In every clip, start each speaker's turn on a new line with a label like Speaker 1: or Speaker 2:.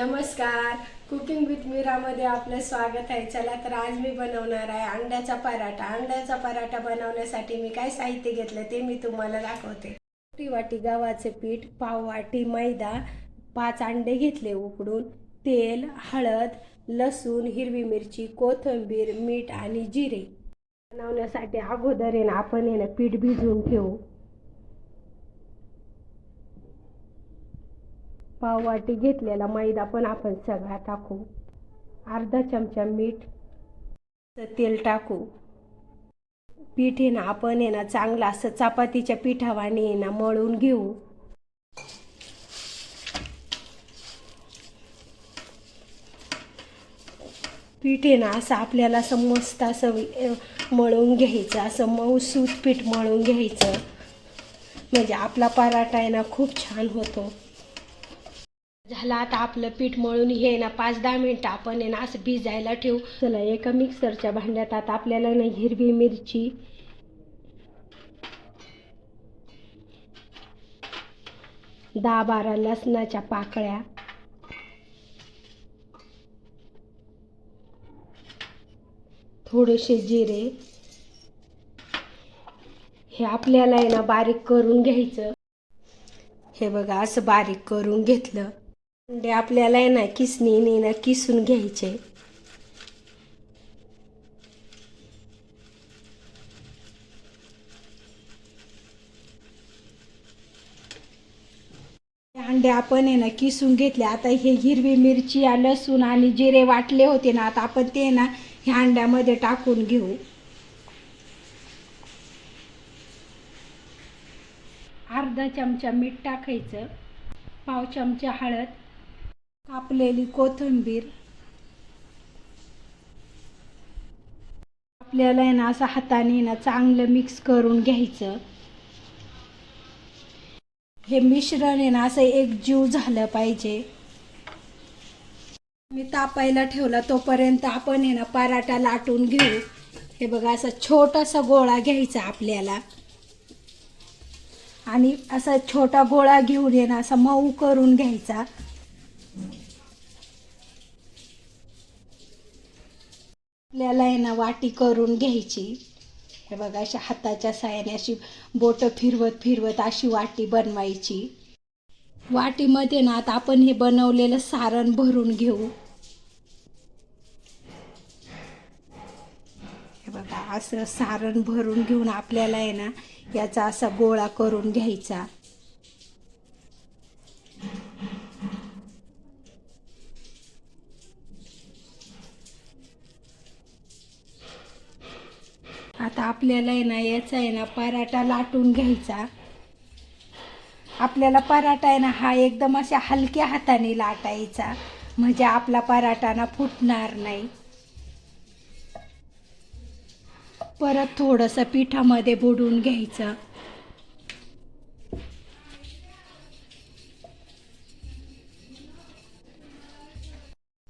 Speaker 1: नमस्कार. Cooking with मीरामध्ये आपलं स्वागत आहे. चला तर आज मी बनवणार आहे अंड्याचा पराठा. अंड्याचा पराठा बनवण्यासाठी मी काय साहित्य घेतलं ते मी तुम्हाला दाखवते. मोठी वाटी गव्हाचे पीठ पाव वाटी मैदा पाच अंडे घेतले उकडून. तेल हळद लसूण हिरवी मिरची कोथिंबीर मीठ आणि जिरे. बनवण्यासाठी अगोदर आहे ना आपण आहे ना पीठ भिजवून ठेवू पाववाटी घेतलेला मैदा पण आपण सगळा टाकू. अर्धा चमचा मीठ. तेल टाकू. पीठ ना आपण आहे ना चांगलं असं चपातीच्या पिठावाने आहे ना मळून घेऊ. पीठ आहे ना असं आपल्याला असं मस्त असं मळून घ्यायचं असं मऊसूत पीठ मळून घ्यायचं. म्हणजे आपला पराठा आहे ना खूप छान होतो. झालं आता आपलं पीठ मळून हे ना पाच दहा मिनटं आपण आहे ना असं भिजायला ठेवू. चला एका मिक्सरच्या भांड्यात आता आपल्याला ना हिरवी मिरची. दहा बारा लसणाच्या पाकळ्या. थोडेसे जिरे. हे आपल्याला आहे ना बारीक करून घ्यायचं. हे बघा असं बारीक करून घेतलं. अंडे आपल्याला आहे ना किसणीने ना किसून घ्यायचे. हे अंडे आपण आहे ना किसून घेतले. आता हे हिरवी मिरची लसूण आणि जिरे वाटले होते ना आता आपण ते ना ह्या अंड्यामध्ये टाकून घेऊ. अर्धा चमचा मीठ टाकायचं पाव चमचा हळद कापलेली कोथिंबीर. आपल्याला आहे ना असं हाताने ना चांगलं मिक्स करून घ्यायचं. हे मिश्रण आहे ना असं एकजीव झालं पाहिजे. मी तापायला ठेवला तोपर्यंत आपण हे ना पराठा लाटून घेऊ. हे बघा असा छोटासा गोळा घ्यायचा आपल्याला. आणि असा छोटा गोळा घेऊन ये ना असा मऊ करून घ्यायचा. आपल्याला आहे ना वाटी करून घ्यायची. हे बघा अशा हाताच्या साह्याने अशी बोटं फिरवत फिरवत अशी वाटी बनवायची. वाटीमध्ये ना आता आपण हे बनवलेलं सारण भरून घेऊ. हे बघा असं सारण भरून घेऊन आपल्याला आहे ना याचा असा गोळा करून घ्यायचा. आता आपल्याला आहे ना याचा आहे ना पराठा लाटून घ्यायचा. आपल्याला पराठा आहे ना हा एकदम अशा हलक्या हाताने लाटायचा. म्हणजे आपला पराठा ना फुटणार नाही. परत थोडंसं पिठामध्ये बुडून घ्यायचं.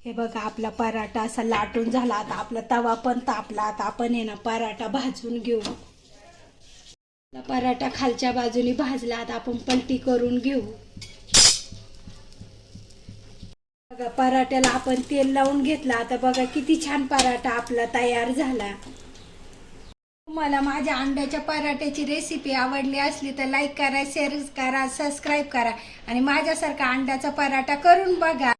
Speaker 1: हे बघा आपला पराठा असा लाटून झाला. आता आपला तवा पण तापला. आता आपण आहे ना पराठा भाजून घेऊ. आपला पराठा खालच्या बाजूने भाजला. आता आपण पलटी करून घेऊ. बघा पराठ्याला आपण तेल लावून घेतलं. आता बघा किती छान पराठा आपला तयार झाला. तुम्हाला माझ्या अंड्याच्या पराठ्याची रेसिपी आवडली असली तर लाईक करा शेअर करा सबस्क्राईब करा. आणि माझ्यासारखा अंड्याचा पराठा करून बघा.